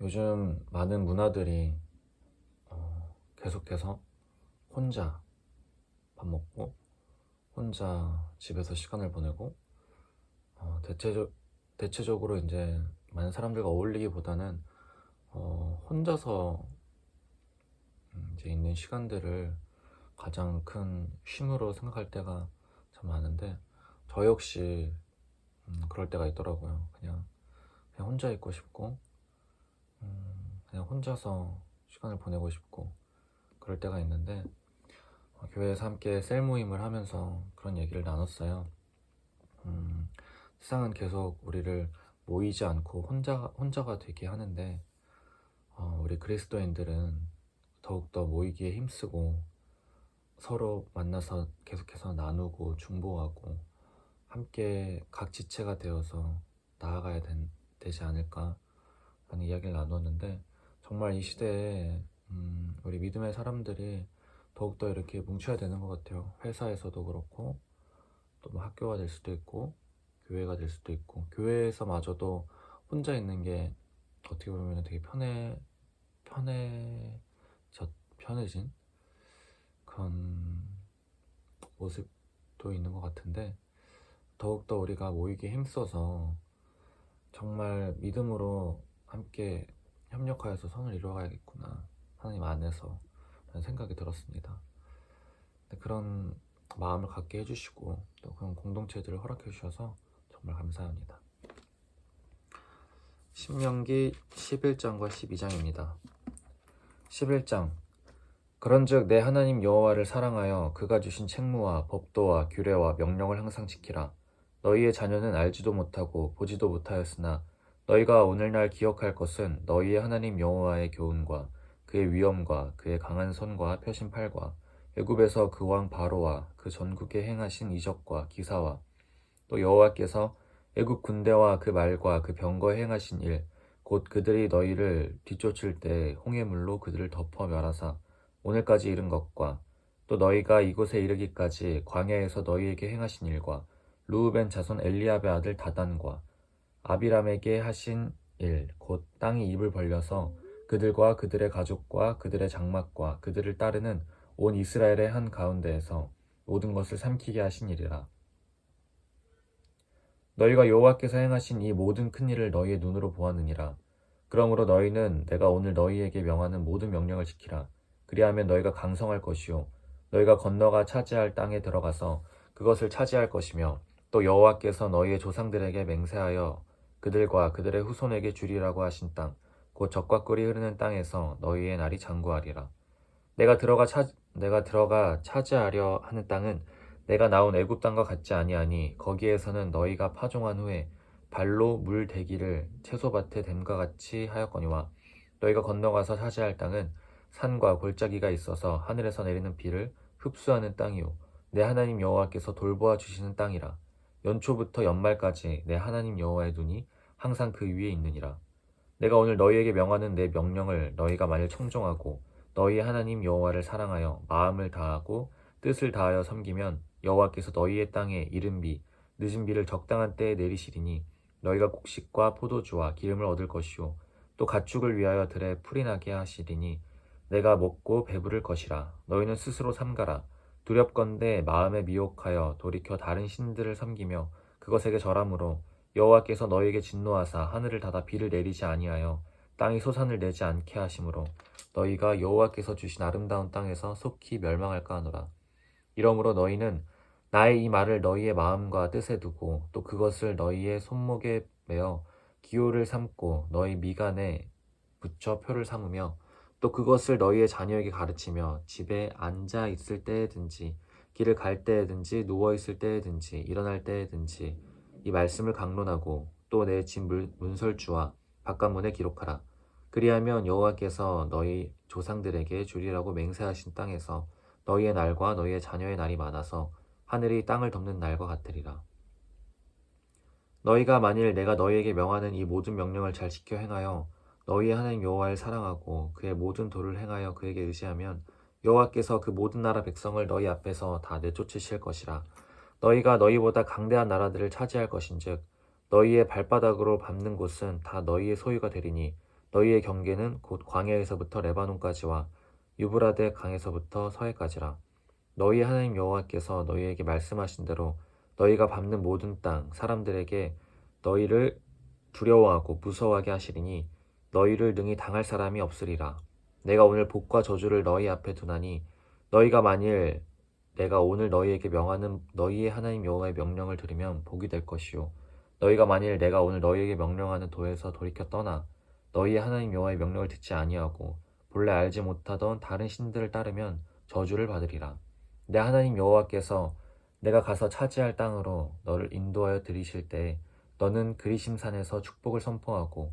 요즘 많은 문화들이 어, 계속해서 혼자 밥 먹고 혼자 집에서 시간을 보내고 어, 대체적, 대체적으로 이제 많은 사람들과 어울리기보다는 어, 혼자서 음, 이제 있는 시간들을 가장 큰 쉼으로 생각할 때가 참 많은데 저 역시 음, 그럴 때가 있더라고요. 그냥 그냥 혼자 있고 싶고 음, 그냥 혼자서 시간을 보내고 싶고 그럴 때가 있는데 어, 교회에서 함께 셀 모임을 하면서 그런 얘기를 나눴어요. 음, 세상은 계속 우리를 모이지 않고 혼자 혼자가 되게 하는데 어, 우리 그리스도인들은 더욱더 모이기에 힘쓰고 서로 만나서 계속해서 나누고 중보하고 함께 각 지체가 되어서 나아가야 된, 되지 않을까 라는 이야기를 나눴는데 정말 이 시대에 음, 우리 믿음의 사람들이 더욱더 이렇게 뭉쳐야 되는 것 같아요. 회사에서도 그렇고 또 뭐 학교가 될 수도 있고 교회가 될 수도 있고 교회에서마저도 혼자 있는 게 어떻게 보면 되게 편해 편해졌 편해진 그런 모습도 있는 것 같은데 더욱더 우리가 모이기에 힘써서 정말 믿음으로 함께 협력하여서 선을 이루어가야겠구나 하나님 안에서 라는 생각이 들었습니다. 그런 마음을 갖게 해주시고 또 그런 공동체들을 허락해 주셔서 정말 감사합니다. 신명기 11장과 12장입니다. 11장 그런즉 내 하나님 여호와를 사랑하여 그가 주신 책무와 법도와 규례와 명령을 항상 지키라. 너희의 자녀는 알지도 못하고 보지도 못하였으나 너희가 오늘날 기억할 것은 너희의 하나님 여호와의 교훈과 그의 위엄과 그의 강한 손과 펴신 팔과 애굽에서 그 왕 바로와 그 전국에 행하신 이적과 기사와 또 여호와께서 애굽 군대와 그 말과 그 병거에 행하신 일 곧 그들이 너희를 뒤쫓을 때 홍해물로 그들을 덮어 멸하사 오늘까지 이른 것과 또 너희가 이곳에 이르기까지 광야에서 너희에게 행하신 일과 루우벤 자손 엘리압의 아들 다단과 아비람에게 하신 일 곧 땅이 입을 벌려서 그들과 그들의 가족과 그들의 장막과 그들을 따르는 온 이스라엘의 한 가운데에서 모든 것을 삼키게 하신 일이라. 너희가 여호와께서 행하신 이 모든 큰 일을 너희의 눈으로 보았느니라. 그러므로 너희는 내가 오늘 너희에게 명하는 모든 명령을 지키라. 그리하면 너희가 강성할 것이요 너희가 건너가 차지할 땅에 들어가서 그것을 차지할 것이며 또 여호와께서 너희의 조상들에게 맹세하여 그들과 그들의 후손에게 주리라고 하신 땅 곧 적과 꿀이 흐르는 땅에서 너희의 날이 장구하리라. 내가 들어가 차 내가 들어가 차지하려 하는 땅은 내가 나온 애굽 땅과 같지 아니하니 거기에서는 너희가 파종한 후에 발로 물 대기를 채소밭에 댐과 같이 하였거니와 너희가 건너가서 차지할 땅은 산과 골짜기가 있어서 하늘에서 내리는 비를 흡수하는 땅이요 내 하나님 여호와께서 돌보아 주시는 땅이라 연초부터 연말까지 내 하나님 여호와의 눈이 항상 그 위에 있느니라. 내가 오늘 너희에게 명하는 내 명령을 너희가 만일 청종하고 너희 하나님 여호와를 사랑하여 마음을 다하고 뜻을 다하여 섬기면 여호와께서 너희의 땅에 이른 비 늦은 비를 적당한 때에 내리시리니 너희가 곡식과 포도주와 기름을 얻을 것이요 또 가축을 위하여 들에 풀이 나게 하시리니 내가 먹고 배부를 것이라. 너희는 스스로 삼가라 두렵건대 마음에 미혹하여 돌이켜 다른 신들을 섬기며 그것에게 절함으로 여호와께서 너희에게 진노하사 하늘을 닫아 비를 내리지 아니하여 땅이 소산을 내지 않게 하심으로 너희가 여호와께서 주신 아름다운 땅에서 속히 멸망할까 하노라. 이러므로 너희는 나의 이 말을 너희의 마음과 뜻에 두고 또 그것을 너희의 손목에 매어 기호를 삼고 너희 미간에 붙여 표를 삼으며 또 그것을 너희의 자녀에게 가르치며 집에 앉아 있을 때에든지 길을 갈 때에든지 누워 있을 때에든지 일어날 때에든지 이 말씀을 강론하고 또 내 집 문설주와 바깥문에 기록하라. 그리하면 여호와께서 너희 조상들에게 주리라고 맹세하신 땅에서 너희의 날과 너희의 자녀의 날이 많아서 하늘이 땅을 덮는 날과 같으리라. 너희가 만일 내가 너희에게 명하는 이 모든 명령을 잘 지켜 행하여 너희의 하나님 여호와를 사랑하고 그의 모든 도를 행하여 그에게 의지하면 여호와께서 그 모든 나라 백성을 너희 앞에서 다 내쫓으실 것이라. 너희가 너희보다 강대한 나라들을 차지할 것인즉 너희의 발바닥으로 밟는 곳은 다 너희의 소유가 되리니 너희의 경계는 곧 광야에서부터 레바논까지와 유브라데 강에서부터 서해까지라. 너희 하나님 여호와께서 너희에게 말씀하신 대로 너희가 밟는 모든 땅 사람들에게 너희를 두려워하고 무서워하게 하시리니 너희를 능히 당할 사람이 없으리라. 내가 오늘 복과 저주를 너희 앞에 두나니 너희가 만일 내가 오늘 너희에게 명하는 너희의 하나님 여호와의 명령을 들으면 복이 될 것이요 너희가 만일 내가 오늘 너희에게 명령하는 도에서 돌이켜 떠나 너희의 하나님 여호와의 명령을 듣지 아니하고 본래 알지 못하던 다른 신들을 따르면 저주를 받으리라. 내 하나님 여호와께서 내가 가서 차지할 땅으로 너를 인도하여 들이실 때 너는 그리심산에서 축복을 선포하고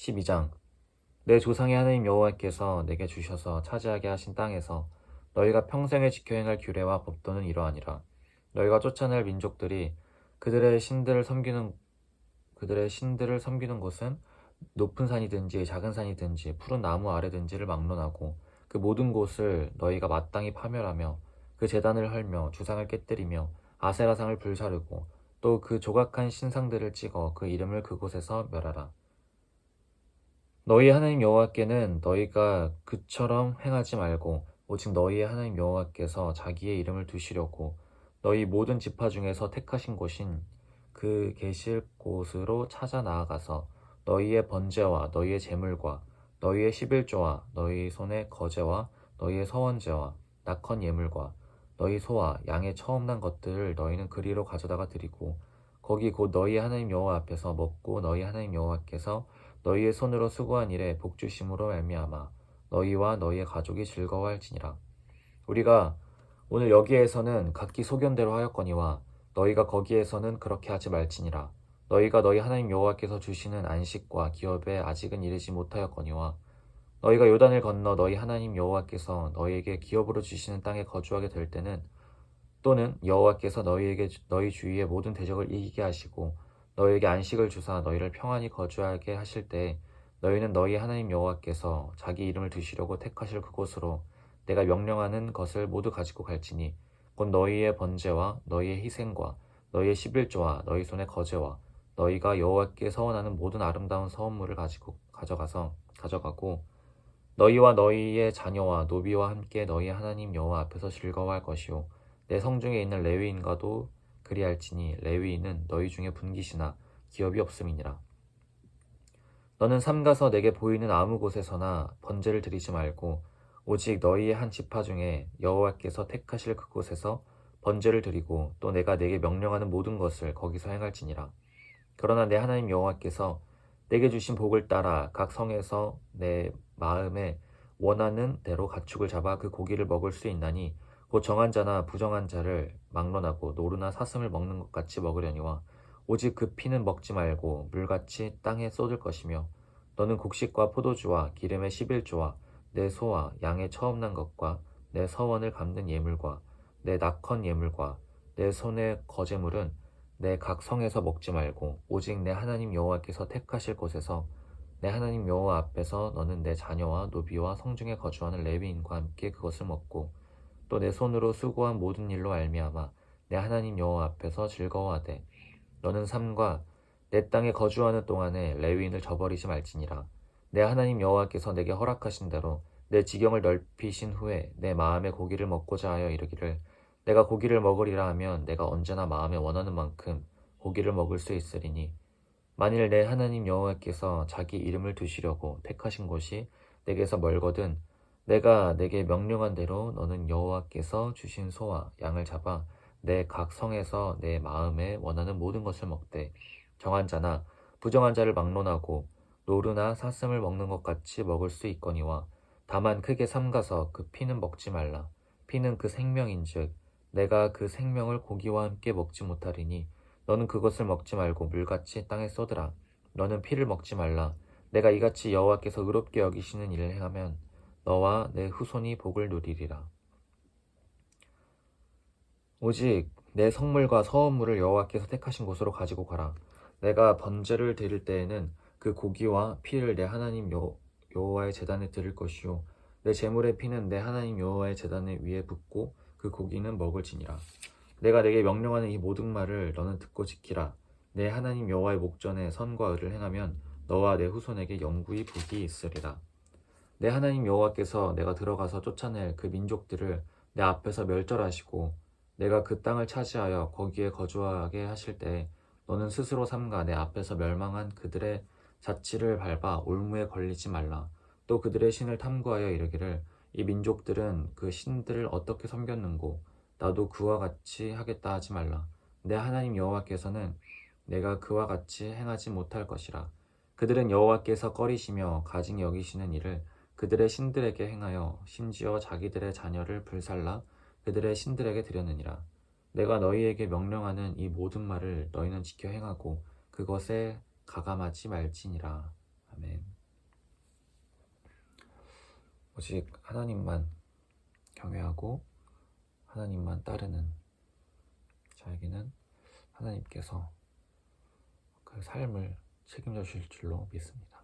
12장 내 조상의 하나님 여호와께서 내게 주셔서 차지하게 하신 땅에서 너희가 평생에 지켜 행할 규례와 법도는 이러하니라 너희가 쫓아낼 민족들이 그들의 신들을 섬기는 그들의 신들을 섬기는 곳은 높은 산이든지 작은 산이든지 푸른 나무 아래든지를 막론하고 그 모든 곳을 너희가 마땅히 파멸하며 그 재단을 헐며 주상을 깨뜨리며 아세라상을 불사르고 또 그 조각한 신상들을 찍어 그 이름을 그곳에서 멸하라. 너희 하나님 여호와께는 너희가 그처럼 행하지 말고 오직 너희의 하나님 여호와께서 자기의 이름을 두시려고 너희 모든 지파 중에서 택하신 곳인 그 계실 곳으로 찾아 나아가서 너희의 번제와 너희의 제물과 너희의 십일조와 너희 손의 거제와 너희의 서원제와 낙헌 예물과 너희 소와 양의 처음 난 것들을 너희는 그리로 가져다가 드리고 거기 곧 너희 하나님 여호와 앞에서 먹고 너희 하나님 여호와께서 너희의 손으로 수고한 일에 복주심으로 말미암아 너희와 너희의 가족이 즐거워할지니라. 우리가 오늘 여기에서는 각기 소견대로 하였거니와 너희가 거기에서는 그렇게 하지 말지니라. 너희가 너희 하나님 여호와께서 주시는 안식과 기업에 아직은 이르지 못하였거니와 너희가 요단을 건너 너희 하나님 여호와께서 너희에게 기업으로 주시는 땅에 거주하게 될 때는 또는 여호와께서 너희에게 너희 주위의 모든 대적을 이기게 하시고 너희에게 안식을 주사 너희를 평안히 거주하게 하실 때 너희는 너희 하나님 여호와께서 자기 이름을 두시려고 택하실 그곳으로 내가 명령하는 것을 모두 가지고 갈지니 곧 너희의 번제와 너희의 희생과 너희의 십일조와 너희 손의 거제와 너희가 여호와께 서원하는 모든 아름다운 서원물을 가지고 가져가서 가져가고 너희와 너희의 자녀와 노비와 함께 너희 하나님 여호와 앞에서 즐거워할 것이요 내 성중에 있는 레위인과도 그리할지니 레위인은 너희 중에 분기시나 기업이 없음이니라. 너는 삼가서 내게 보이는 아무 곳에서나 번제를 드리지 말고 오직 너희의 한 지파 중에 여호와께서 택하실 그곳에서 번제를 드리고 또 내가 내게 명령하는 모든 것을 거기서 행할지니라. 그러나 내 하나님 여호와께서 내게 주신 복을 따라 각 성에서 내 마음에 원하는 대로 가축을 잡아 그 고기를 먹을 수 있나니 곧 정한 자나 부정한 자를 막론하고 노루나 사슴을 먹는 것 같이 먹으려니와 오직 그 피는 먹지 말고 물같이 땅에 쏟을 것이며 너는 곡식과 포도주와 기름의 십일조와 내 소와 양의 처음 난 것과 내 서원을 갚는 예물과 내 낙헌 예물과 내 손의 거제물은 내 각 성에서 먹지 말고 오직 내 하나님 여호와께서 택하실 곳에서 내 하나님 여호와 앞에서 너는 내 자녀와 노비와 성중에 거주하는 레위인과 함께 그것을 먹고 또 내 손으로 수고한 모든 일로 알미암아 내 하나님 여호와 앞에서 즐거워하되 너는 삶과 내 땅에 거주하는 동안에 레위인을 저버리지 말지니라. 내 하나님 여호와께서 내게 허락하신 대로 내 지경을 넓히신 후에 내 마음의 고기를 먹고자 하여 이르기를 내가 고기를 먹으리라 하면 내가 언제나 마음에 원하는 만큼 고기를 먹을 수 있으리니 만일 내 하나님 여호와께서 자기 이름을 두시려고 택하신 곳이 내게서 멀거든 내가 내게 명령한 대로 너는 여호와께서 주신 소와 양을 잡아 내 각 성에서 내 마음에 원하는 모든 것을 먹되 정한 자나 부정한 자를 막론하고 노루나 사슴을 먹는 것 같이 먹을 수 있거니와 다만 크게 삼가서 그 피는 먹지 말라 피는 그 생명인즉 내가 그 생명을 고기와 함께 먹지 못하리니 너는 그것을 먹지 말고 물같이 땅에 쏟으라. 너는 피를 먹지 말라. 내가 이같이 여호와께서 의롭게 여기시는 일을 행하면 너와 내 후손이 복을 누리리라. 오직 내 성물과 서원물을 여호와께서 택하신 곳으로 가지고 가라. 내가 번제를 드릴 때에는 그 고기와 피를 내 하나님 여, 여호와의 제단에 드릴 것이요 내 제물의 피는 내 하나님 여호와의 제단에 위에 붓고 그 고기는 먹을지니라. 내가 내게 명령하는 이 모든 말을 너는 듣고 지키라. 내 하나님 여호와의 목전에 선과 의를 행하면 너와 내 후손에게 영구히 복이 있으리라. 내 하나님 여호와께서 내가 들어가서 쫓아낼 그 민족들을 내 앞에서 멸절하시고 내가 그 땅을 차지하여 거기에 거주하게 하실 때 너는 스스로 삼가 내 앞에서 멸망한 그들의 자치를 밟아 올무에 걸리지 말라. 또 그들의 신을 탐구하여 이르기를 이 민족들은 그 신들을 어떻게 섬겼는고 나도 그와 같이 하겠다 하지 말라. 내 하나님 여호와께서는 내가 그와 같이 행하지 못할 것이라. 그들은 여호와께서 꺼리시며 가증히 여기시는 일을 그들의 신들에게 행하여 심지어 자기들의 자녀를 불살라 그들의 신들에게 드렸느니라. 내가 너희에게 명령하는 이 모든 말을 너희는 지켜 행하고 그것에 가감하지 말지니라. 아멘. 오직 하나님만 경외하고 하나님만 따르는 자에게는 하나님께서 그 삶을 책임져 주실 줄로 믿습니다.